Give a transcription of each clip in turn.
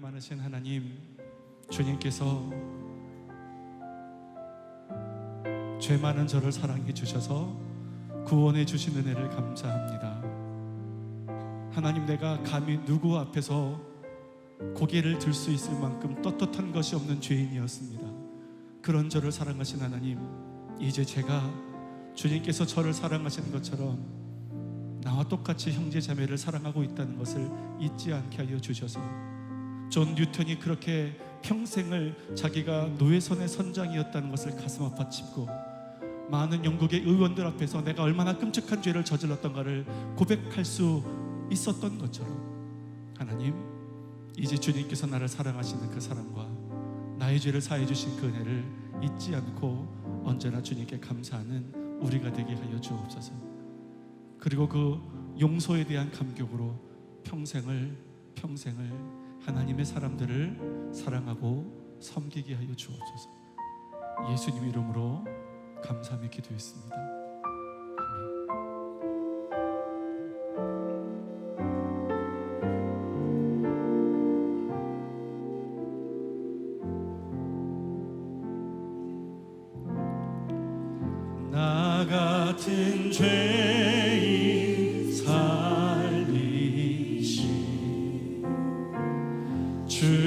많으신 하나님, 주님께서 죄 많은 저를 사랑해 주셔서 구원해 주신 은혜를 감사합니다. 하나님 내가 감히 누구 앞에서 고개를 들 수 있을 만큼 떳떳한 것이 없는 죄인이었습니다. 그런 저를 사랑하신 하나님, 이제 제가 주님께서 저를 사랑하시는 것처럼 나와 똑같이 형제 자매를 사랑하고 있다는 것을 잊지 않게 하여 주셔서 존 뉴턴이 그렇게 평생을 자기가 노예선의 선장이었다는 것을 가슴 아파 짚고 많은 영국의 의원들 앞에서 내가 얼마나 끔찍한 죄를 저질렀던가를 고백할 수 있었던 것처럼 하나님 이제 주님께서 나를 사랑하시는 그 사랑과 나의 죄를 사해 주신 그 은혜를 잊지 않고 언제나 주님께 감사하는 우리가 되게 하여 주옵소서. 그리고 그 용서에 대한 감격으로 평생을 평생을 하나님의 사람들을 사랑하고 섬기게 하여 주옵소서. 예수님 이름으로 감사하며 기도했습니다.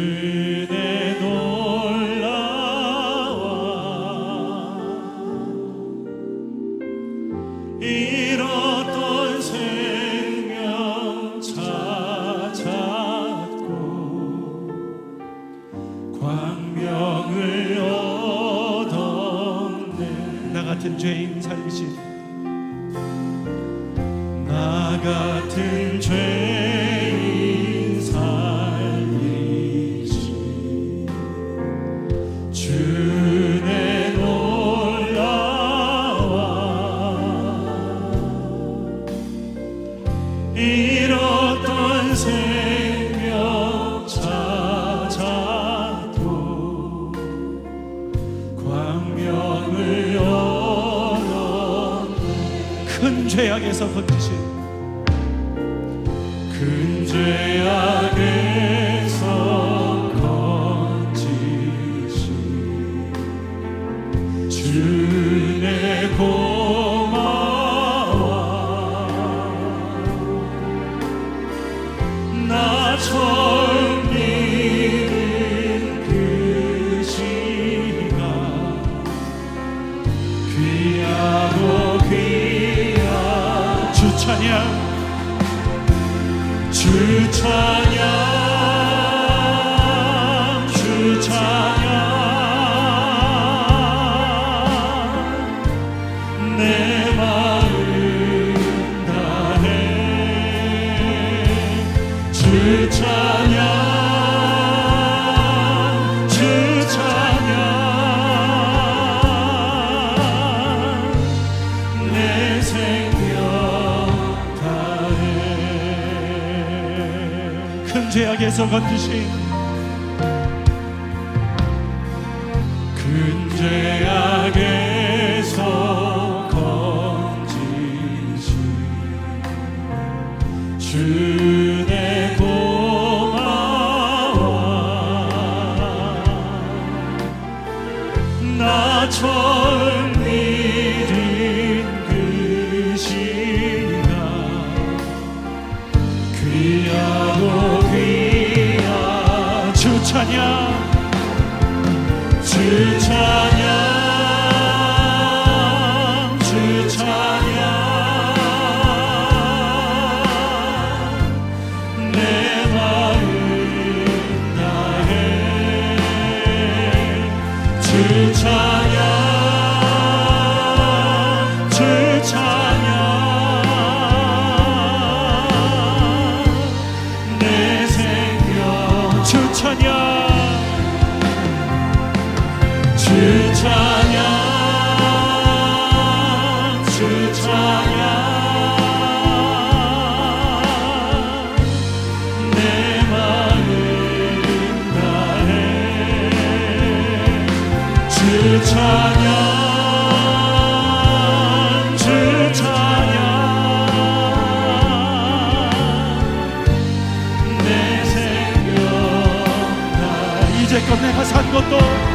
주 죄악에서 건지신 건지신 큰 죄악에서 건지신 주내 고마워 나처 내가 산 것도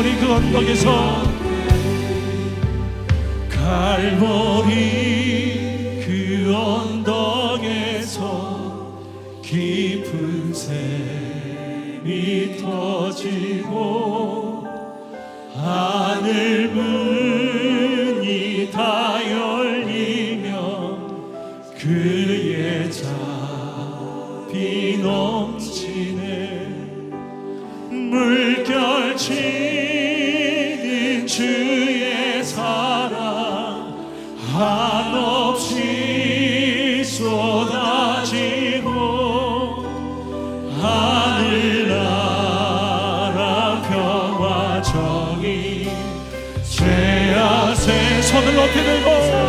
갈보리 그 언덕에서 갈보리 그 언덕에서 깊은 샘이 터지고 하늘 문 to the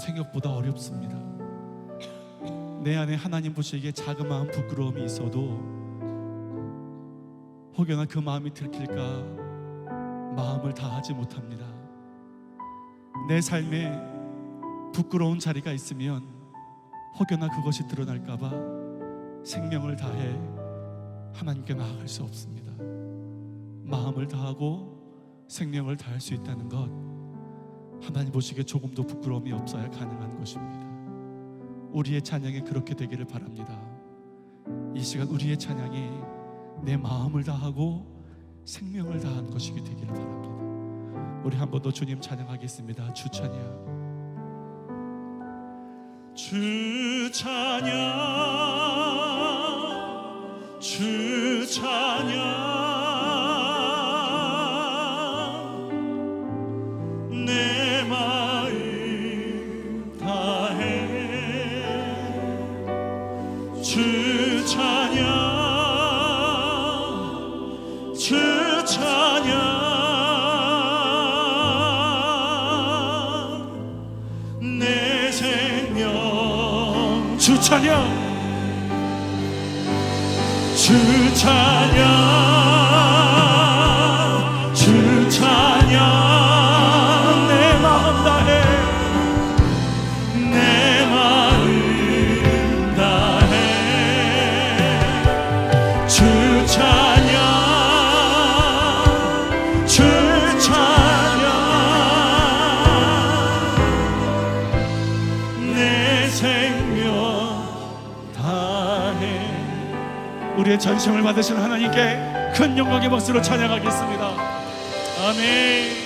생각보다 어렵습니다. 내 안에 하나님 보시기에 마음 부끄러움이 있어도 혹여나 그 마음이 들킬까 마음을 다하지 못합니다. 내 삶에 부끄러운 자리가 있으면 혹여나 그것이 드러날까봐 생명을 다해 하나님께 나아갈 수 없습니다. 마음을 다하고 생명을 다할 수 있다는 것 하나님 보시기에 조금도 부끄러움이 없어야 가능한 것입니다. 우리의 찬양이 그렇게 되기를 바랍니다. 이 시간 우리의 찬양이 내 마음을 다하고 생명을 다한 것이 되기를 바랍니다. 우리 한 번 더 주님 찬양하겠습니다. 주 찬양. 주 찬양 주 찬양 주 찬양. 주 찬양 전심을 받으신 하나님께 큰 영광의 박수로 찬양하겠습니다. 아멘.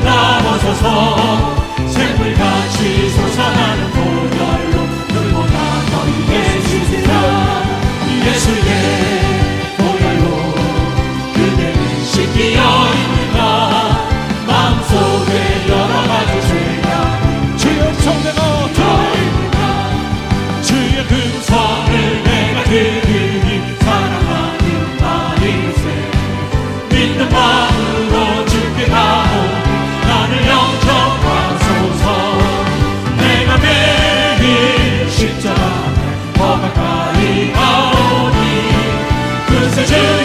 빛나오소서 샘물같이 솟아나는 Cause you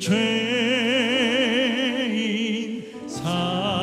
죄인 사